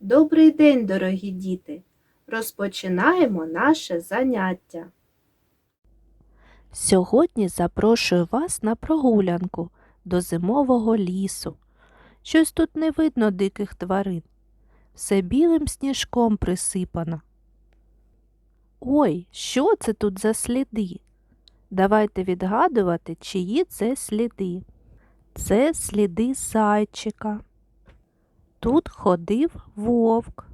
Добрий день, дорогі діти! Розпочинаємо наше заняття. Сьогодні запрошую вас на прогулянку до зимового лісу. Щось тут не видно диких тварин. Все білим сніжком присипано. Ой, що це тут за сліди? Давайте відгадувати, чиї це сліди. Це сліди зайчика. Тут ходив вовк.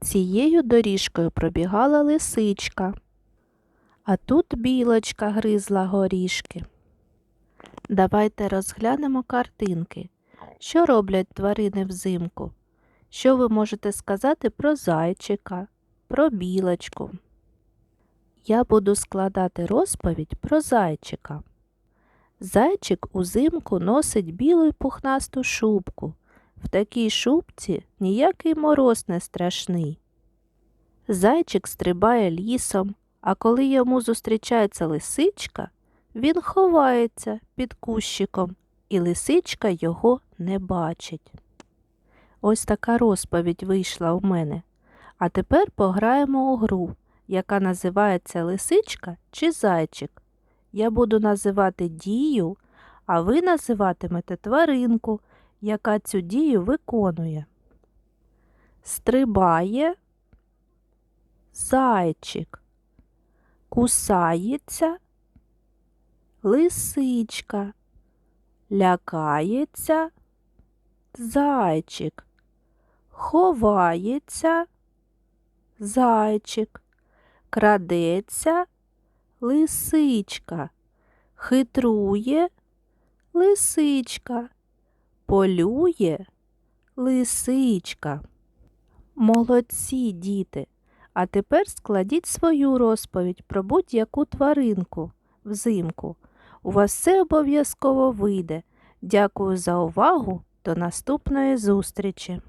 Цією доріжкою пробігала лисичка. А тут білочка гризла горішки. Давайте розглянемо картинки. Що роблять тварини взимку? Що ви можете сказати про зайчика, про білочку? Я буду складати розповідь про зайчика. Зайчик узимку носить білу й пухнасту шубку. В такій шубці ніякий мороз не страшний. Зайчик стрибає лісом, а коли йому зустрічається лисичка, він ховається під кущиком, і лисичка його не бачить. Ось така розповідь вийшла у мене. А тепер пограємо у гру, яка називається Лисичка чи Зайчик. Я буду називати дію, а ви називатимете тваринку, яка цю дію виконує. Стрибає зайчик, кусається лисичка, лякається зайчик, ховається зайчик, крадеться лисичка, хитрує лисичка, полює лисичка. Молодці, діти! А тепер складіть свою розповідь про будь-яку тваринку взимку. У вас все обов'язково вийде. Дякую за увагу. До наступної зустрічі!